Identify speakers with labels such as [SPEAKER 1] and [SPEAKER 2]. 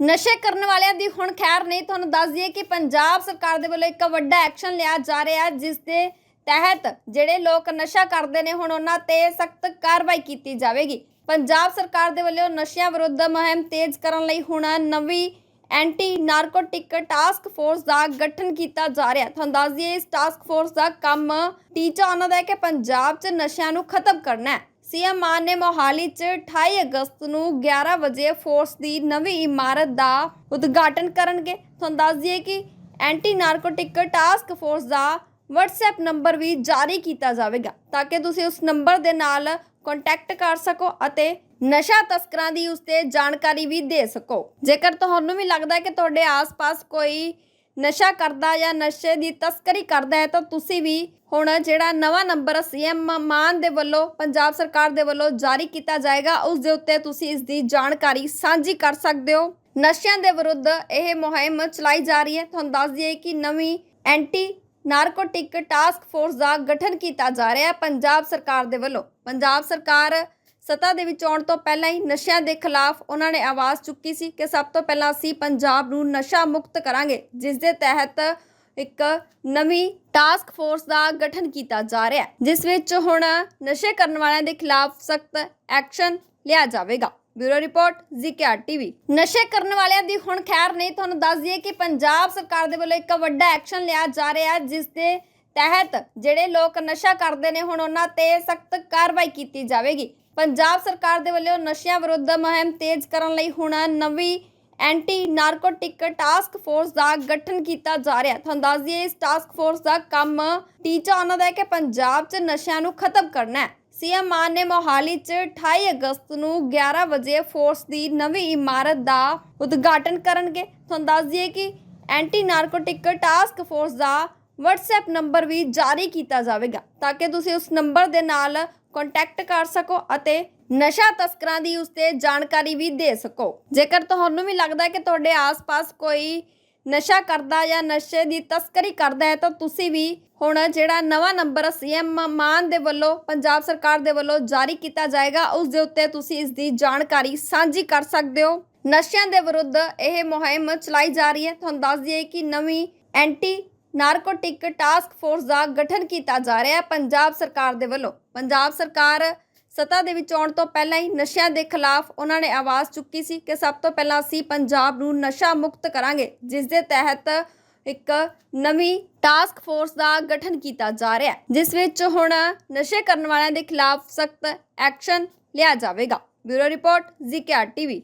[SPEAKER 1] ਨਸ਼ੇ ਕਰਨ ਵਾਲਿਆਂ ਦੀ ਹੁਣ ਖੈਰ ਨਹੀਂ, ਤੁਹਾਨੂੰ ਦੱਸ ਦਈਏ ਕਿ ਪੰਜਾਬ ਸਰਕਾਰ ਦੇ ਵੱਲੋਂ ਇੱਕ ਵੱਡਾ ਐਕਸ਼ਨ ਲਿਆ ਜਾ ਰਿਹਾ ਜਿਸ ਦੇ ਤਹਿਤ ਜਿਹੜੇ ਲੋਕ ਨਸ਼ਾ ਕਰਦੇ ਨੇ, ਹੁਣ ਉਹਨਾਂ ਤੇ ਸਖਤ ਕਾਰਵਾਈ ਕੀਤੀ ਜਾਵੇਗੀ। ਪੰਜਾਬ ਸਰਕਾਰ ਦੇ ਵੱਲੋਂ ਨਸ਼ਿਆਂ ਵਿਰੁੱਧ ਮੁਹਿੰਮ ਤੇਜ਼ ਕਰਨ ਲਈ ਹੁਣ ਨਵੀਂ ਐਂਟੀ ਨਾਰਕੋਟਿਕ ਟਾਸਕ ਫੋਰਸ ਦਾ ਗਠਨ ਕੀਤਾ ਜਾ ਰਿਹਾ ਤੁਹਾਨੂੰ ਦੱਸ ਦਈਏ, ਇਸ ਟਾਸਕ ਫੋਰਸ ਦਾ ਕੰਮ ਟੀਚਾ ਉਹਨਾਂ ਦਾ ਹੈ ਕਿ ਪੰਜਾਬ 'ਚ ਨਸ਼ਿਆਂ ਨੂੰ ਖਤਮ ਕਰਨਾ ਹੈ। ਸੀਐਮ ਮਾਨ ਨੇ ਮੋਹਾਲੀ ਚ 28 ਅਗਸਤ ਨੂੰ 11 ਵਜੇ ਫੋਰਸ ਦੀ ਨਵੀਂ ਇਮਾਰਤ ਦਾ ਉਦਘਾਟਨ ਕਰਨਗੇ। ਤੁਹਾਨੂੰ ਦੱਸ ਦਈਏ ਕਿ ਐਂਟੀ ਨਾਰਕੋਟਿਕ ਟਾਸਕ ਫੋਰਸ ਦਾ WhatsApp ਨੰਬਰ ਵੀ ਜਾਰੀ ਕੀਤਾ ਜਾਵੇਗਾ ਤਾਂ ਕਿ ਤੁਸੀਂ ਉਸ ਨੰਬਰ ਦੇ ਨਾਲ ਕੰਟੈਕਟ ਕਰ ਸਕੋ ਅਤੇ ਨਸ਼ਾ ਤਸਕਰਾਂ ਦੀ ਉਸ ਤੇ ਜਾਣਕਾਰੀ ਵੀ ਦੇ ਸਕੋ। ਜੇਕਰ ਤੁਹਾਨੂੰ ਵੀ ਲੱਗਦਾ ਹੈ ਕਿ ਤੁਹਾਡੇ ਆਸ-ਪਾਸ ਕੋਈ ਨਸ਼ਾ ਕਰਦਾ ਜਾਂ ਨਸ਼ੇ ਦੀ ਤਸਕਰੀ ਕਰਦਾ ਹੈ ਤਾਂ ਤੁਸੀਂ ਵੀ ਹੁਣ ਜਿਹੜਾ ਨਵਾਂ ਨੰਬਰ ਸੀਐਮ ਮਾਨ ਦੇ ਵੱਲੋਂ, ਪੰਜਾਬ ਸਰਕਾਰ ਦੇ ਵੱਲੋਂ ਜਾਰੀ ਕੀਤਾ ਜਾਏਗਾ, ਉਸ ਦੇ ਉੱਤੇ ਤੁਸੀਂ ਇਸ ਦੀ ਜਾਣਕਾਰੀ ਸਾਂਝੀ ਕਰ ਸਕਦੇ ਹੋ। ਨਸ਼ਿਆਂ ਦੇ ਵਿਰੁੱਧ ਇਹ ਮੁਹਿੰਮ ਚਲਾਈ ਜਾ ਰਹੀ ਹੈ। ਤੁਹਾਨੂੰ ਦੱਸ ਦਈਏ ਕਿ ਨਵੀਂ ਐਂਟੀ ਨਾਰਕੋਟਿਕ ਟਾਸਕ ਫੋਰਸ ਦਾ ਗਠਨ ਕੀਤਾ ਜਾ ਰਿਹਾ ਹੈ ਪੰਜਾਬ ਸਰਕਾਰ ਦੇ ਵੱਲੋਂ। ਪੰਜਾਬ ਸਰਕਾਰ ਸੱਤਾ ਦੇ ਵਿੱਚ ਆਉਣ ਤੋਂ ਪਹਿਲਾਂ ਹੀ ਨਸ਼ਿਆਂ ਦੇ ਖਿਲਾਫ ਉਹਨਾਂ ਨੇ ਆਵਾਜ਼ ਚੁੱਕੀ ਸੀ ਕਿ ਸਭ ਤੋਂ ਪਹਿਲਾਂ ਅਸੀਂ ਪੰਜਾਬ ਨੂੰ ਨਸ਼ਾ ਮੁਕਤ ਕਰਾਂਗੇ, ਜਿਸ ਦੇ ਤਹਿਤ ਇੱਕ ਨਵੀਂ ਟਾਸਕ ਫੋਰਸ ਦਾ ਗਠਨ ਕੀਤਾ ਜਾ ਰਿਹਾ ਹੈ, ਜਿਸ ਵਿੱਚ ਹੁਣ ਨਸ਼ੇ ਕਰਨ ਵਾਲਿਆਂ ਦੇ ਖਿਲਾਫ ਸਖਤ ਐਕਸ਼ਨ ਲਿਆ ਜਾਵੇਗਾ। ਬਿਊਰੋ ਰਿਪੋਰਟ ਜ਼ਿਕਿਆ ਟੀਵੀ। ਨਸ਼ੇ ਕਰਨ ਵਾਲਿਆਂ ਦੀ ਹੁਣ ਖੈਰ ਨਹੀਂ, ਤੁਹਾਨੂੰ ਦੱਸ ਦਈਏ ਕਿ ਪੰਜਾਬ ਸਰਕਾਰ ਦੇ ਵੱਲੋਂ ਇੱਕ ਵੱਡਾ ਐਕਸ਼ਨ ਲਿਆ ਜਾ ਰਿਹਾ ਹੈ, ਜਿਸ ਦੇ ਤਹਿਤ ਜਿਹੜੇ ਲੋਕ ਨਸ਼ਾ ਕਰਦੇ ਨੇ, ਹੁਣ ਉਹਨਾਂ ਤੇ ਸਖਤ ਕਾਰਵਾਈ ਕੀਤੀ ਜਾਵੇਗੀ। ਪੰਜਾਬ ਸਰਕਾਰ ਦੇ ਵੱਲੋਂ ਨਸ਼ਿਆਂ ਵਿਰੁੱਧ ਮੁਹਿੰਮ ਤੇਜ਼ ਕਰਨ ਲਈ ਹੁਣ ਨਵੀਂ ਐਂਟੀ ਨਾਰਕੋਟਿਕ ਟਾਸਕ ਫੋਰਸ ਦਾ ਗਠਨ ਕੀਤਾ ਜਾ ਰਿਹਾ। ਤੁਹਾਨੂੰ ਦੱਸ ਦਈਏ, ਇਸ ਟਾਸਕ ਫੋਰਸ ਦਾ ਕੰਮ ਟੀਚਾ ਉਹਨਾਂ ਦਾ ਹੈ ਕਿ ਪੰਜਾਬ 'ਚ ਨਸ਼ਿਆਂ ਨੂੰ ਖਤਮ ਕਰਨਾ ਹੈ। ਸੀਐਮ ਮਾਨ ਨੇ ਮੋਹਾਲੀ 'ਚ 28 ਅਗਸਤ ਨੂੰ 11 ਵਜੇ ਫੋਰਸ ਦੀ ਨਵੀਂ ਇਮਾਰਤ ਦਾ ਉਦਘਾਟਨ ਕਰਨਗੇ। ਤੁਹਾਨੂੰ ਦੱਸ ਦਈਏ ਕਿ ਐਂਟੀ ਨਾਰਕੋਟਿਕ ਟਾਸਕ ਫੋਰਸ ਦਾ WhatsApp ਨੰਬਰ ਵੀ ਜਾਰੀ ਕੀਤਾ ਜਾਵੇਗਾ ਤਾਂ ਕਿ ਤੁਸੀਂ ਉਸ ਨੰਬਰ ਦੇ ਨਾਲ ਕੰਟੈਕਟ ਕਰ ਸਕੋ ਅਤੇ ਨਸ਼ਾ ਤਸਕਰਾਂ ਦੀ ਉਸ ਤੇ ਜਾਣਕਾਰੀ ਵੀ ਦੇ ਸਕੋ। ਜੇਕਰ ਤੁਹਾਨੂੰ ਵੀ ਲੱਗਦਾ ਹੈ ਕਿ ਤੁਹਾਡੇ ਆਸ-ਪਾਸ ਕੋਈ ਨਸ਼ਾ ਕਰਦਾ ਜਾਂ ਨਸ਼ੇ ਦੀ ਤਸਕਰੀ ਕਰਦਾ ਹੈ ਤਾਂ ਤੁਸੀਂ ਵੀ ਹੁਣ ਜਿਹੜਾ ਨਵਾਂ ਨੰਬਰ ਸੀਐਮ ਮਾਨ ਦੇ ਵੱਲੋਂ, ਪੰਜਾਬ ਸਰਕਾਰ ਦੇ ਵੱਲੋਂ ਜਾਰੀ ਕੀਤਾ ਜਾਏਗਾ, ਉਸ ਦੇ ਉੱਤੇ ਤੁਸੀਂ ਇਸ ਦੀ ਜਾਣਕਾਰੀ ਸਾਂਝੀ ਕਰ ਸਕਦੇ ਹੋ। ਨਸ਼ਿਆਂ ਦੇ ਵਿਰੁੱਧ ਇਹ ਮੁਹਿੰਮ ਚਲਾਈ ਜਾ ਰਹੀ ਹੈ। ਤੁਹਾਨੂੰ ਦੱਸ ਦਈਏ ਕਿ ਨਵੀਂ ਐਂਟੀ ਨਾਰਕੋਟਿਕ ਟਾਸਕ ਫੋਰਸ ਦਾ ਗਠਨ ਕੀਤਾ ਜਾ ਰਿਹਾ ਹੈ ਪੰਜਾਬ ਸਰਕਾਰ ਦੇ ਵੱਲੋਂ। ਪੰਜਾਬ ਸਰਕਾਰ ਸੱਤਾ ਦੇ ਵਿੱਚ ਆਉਣ ਤੋਂ ਪਹਿਲਾਂ ਹੀ ਨਸ਼ਿਆਂ ਦੇ ਖਿਲਾਫ ਉਹਨਾਂ ਨੇ ਆਵਾਜ਼ ਚੁੱਕੀ ਸੀ ਕਿ ਸਭ ਤੋਂ ਪਹਿਲਾਂ ਅਸੀਂ ਪੰਜਾਬ ਨੂੰ ਨਸ਼ਾ ਮੁਕਤ ਕਰਾਂਗੇ, ਜਿਸ ਦੇ ਤਹਿਤ ਇੱਕ ਨਵੀਂ ਟਾਸਕ ਫੋਰਸ ਦਾ ਗਠਨ ਕੀਤਾ ਜਾ ਰਿਹਾ ਹੈ, ਜਿਸ ਵਿੱਚ ਹੁਣ ਨਸ਼ੇ ਕਰਨ ਵਾਲਿਆਂ ਦੇ ਖਿਲਾਫ ਸਖਤ ਐਕਸ਼ਨ ਲਿਆ ਜਾਵੇਗਾ। ਬਿਊਰੋ ਰਿਪੋਰਟ ਜ਼ਿਕਿਆ ਟੀਵੀ।